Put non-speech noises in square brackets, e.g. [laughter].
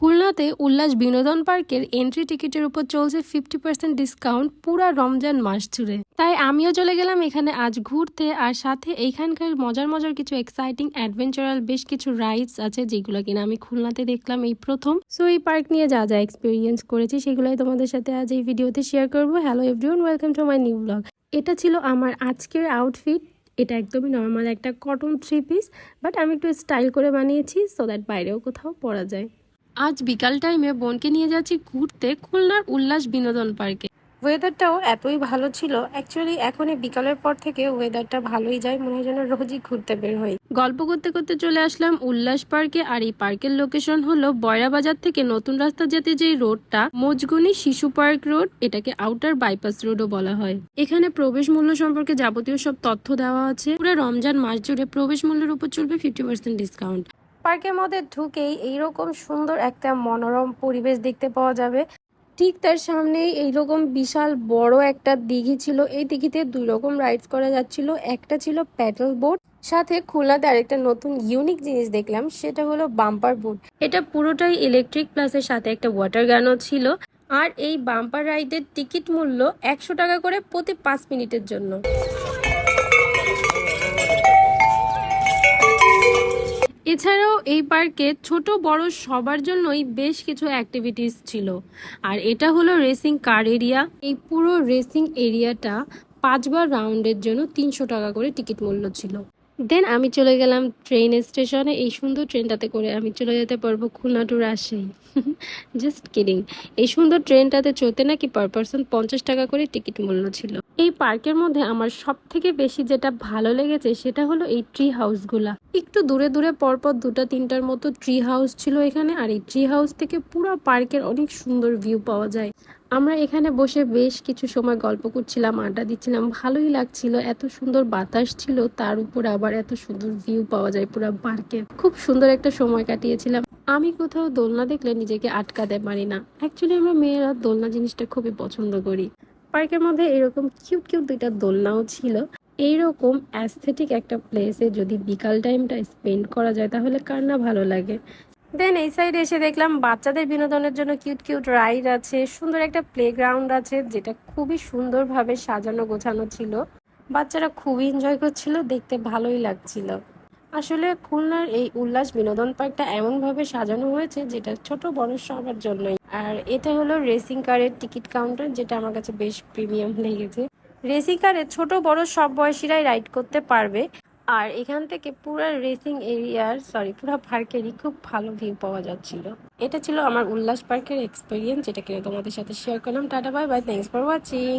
খুলনাতে উল্লাস বিনোদন পার্কের এন্ট্রি টিকিটের উপর চলছে ফিফটি পার্সেন্ট ডিসকাউন্ট পুরা রমজান মাস জুড়ে। তাই আমিও চলে গেলাম এখানে আজ ঘুরতে আর সাথে এইখানকার মজার মজার কিছু এক্সাইটিং অ্যাডভেঞ্চারাল বেশ কিছু রাইডস আছে যেগুলো কিনা আমি খুলনাতে দেখলাম এই প্রথম। সো এই পার্ক নিয়ে যা যা এক্সপিরিয়েন্স করেছি সেগুলোই তোমাদের সাথে আজ এই ভিডিওতে শেয়ার করব। Hello everyone welcome to my new blog এটা ছিল আমার আজকের আউটফিট এটা একদমই নর্মাল একটা কটন থ্রি পিস বাট আমি একটু স্টাইল করে বানিয়েছি সো দ্যাট বাইরেও কোথাও পরা যায়। আজ বিকাল টাইমে বোনকে নিয়ে যাচ্ছি ঘুরতে খুলনার উল্লাস বিনোদন পার্কে। ওয়েদারটাও এতই ভালো ছিল অ্যাকচুয়ালি এখন বিকালের পর থেকে ওয়েদারটা ভালোই যায় মনে হয় যেন রোজই ঘুরতে বের হই। গল্প করতে করতে চলে আসলাম উল্লাস পার্কে আর এই পার্কের লোকেশন হলো বয়রা বাজার থেকে নতুন রাস্তা যেতে যে রোডটা মজগুনি শিশু পার্ক রোড এটাকে আউটার বাইপাস রোডও বলা হয়। এখানে প্রবেশ মূল্য সম্পর্কে যাবতীয় সব তথ্য দেওয়া আছে। পুরো রমজান মাস জুড়ে প্রবেশ মূল্যের উপর চলবে ফিফটি পার্সেন্ট ডিসকাউন্ট পার্কের মধ্যে ঢুকেই এইরকম সুন্দর একটা মনোরম পরিবেশ দেখতে পাওয়া যাবে। ঠিক তার সামনেই এইরকম বিশাল বড় একটা দিঘি ছিল। এই দিঘিতে দুই রকম রাইডস করা যাচ্ছিল। একটা ছিল প্যাডেল বোট সাথে খুলনাতে আরেকটা নতুন ইউনিক জিনিস দেখলাম, সেটা হলো বাম্পার বোট এটা পুরোটাই ইলেকট্রিক প্লাসের সাথে একটা ওয়াটার গানও ছিল। আর এই বাম্পার রাইডের টিকিট মূল্য একশো টাকা করে প্রতি পাঁচ মিনিটের জন্য। এছাড়াও এই পার্কে ছোট বড় সবার জন্যই বেশ কিছু অ্যাক্টিভিটিস ছিল। আর এটা হলো রেসিং কার এরিয়া এই পুরো রেসিং এরিয়াটা পাঁচবার রাউন্ডের জন্য তিনশো টাকা করে টিকিট মূল্য ছিল। দেন আমি চলে গেলাম ট্রেন স্টেশনে এই সুন্দর ট্রেনটাতে করে আমি চলে যেতে পারব Khulna to Rajshahi. [laughs] Just kidding এই সুন্দর ট্রেনটাতে চলতে নাকি পার পার্সন পঞ্চাশ টাকা করে টিকিট মূল্য ছিল। এই পার্কের মধ্যে আমার সব থেকে বেশি যেটা ভালো লেগেছে সেটা হলো এই ট্রি হাউসগুলা একটু দূরে দূরে পরপর দুটা তিনটার মতো ট্রি হাউস ছিল এখানে, আর এই ট্রি হাউস থেকে পুরো পার্কের অনেক সুন্দর ভিউ পাওয়া যায়। আমরা এখানে বসে বেশ কিছু সময় গল্প করছিলাম, আড্ডা দিচ্ছিলাম, ভালোই লাগছিল। এত সুন্দর বাতাস ছিল, তার উপর আবার এত সুন্দর ভিউ পাওয়া যায় পুরো পার্কের খুব সুন্দর একটা সময় কাটিয়েছিলাম। আমি কোথাও দোলনা দেখলে নিজেকে আটকাতে পারি না। অ্যাকচুয়ালি আমরা মেয়েরা দোলনা জিনিসটা খুবই পছন্দ করি। পার্কের মধ্যে এরকম কিউট কিউট দুইটা দোলনাও ছিল। এইরকম অ্যাস্থেটিক একটা প্লেসে যদি বিকাল টাইমটা স্পেন্ড করা যায়, তাহলে কার না ভালো লাগে? দেন এই সাইডে এসে দেখলাম বাচ্চাদের বিনোদনের জন্য কিউট কিউট রাইড আছে, সুন্দর একটা প্লেগ্রাউন্ড আছে, যেটা খুবই সুন্দরভাবে সাজানো, গোছানো ছিল। বাচ্চারা খুবই এনজয় করছিল, দেখতে ভালোই লাগছিল। আসলে খুলনার এই উল্লাস বিনোদন পার্কটা এমনভাবে সাজানো হয়েছে, যেটা ছোট বড় সবার জন্যই। আর এটা হলো রেসিং কারের টিকিট কাউন্টার যেটা আমার কাছে বেশ প্রিমিয়াম লেগেছে। রেসিং কারে ছোট, বড় সব বয়সীরাই রাইড করতে পারবে। আর এখান থেকে পুরো রেসিং এরিয়ার সরি পুরো পার্কেরই খুব ভালো ভিউ পাওয়া যাচ্ছিল। এটা ছিল আমার উল্লাস পার্কের এক্সপিরিয়েন্স যেটা কিনা তোমাদের সাথে শেয়ার করলাম। Tata bye bye thanks for watching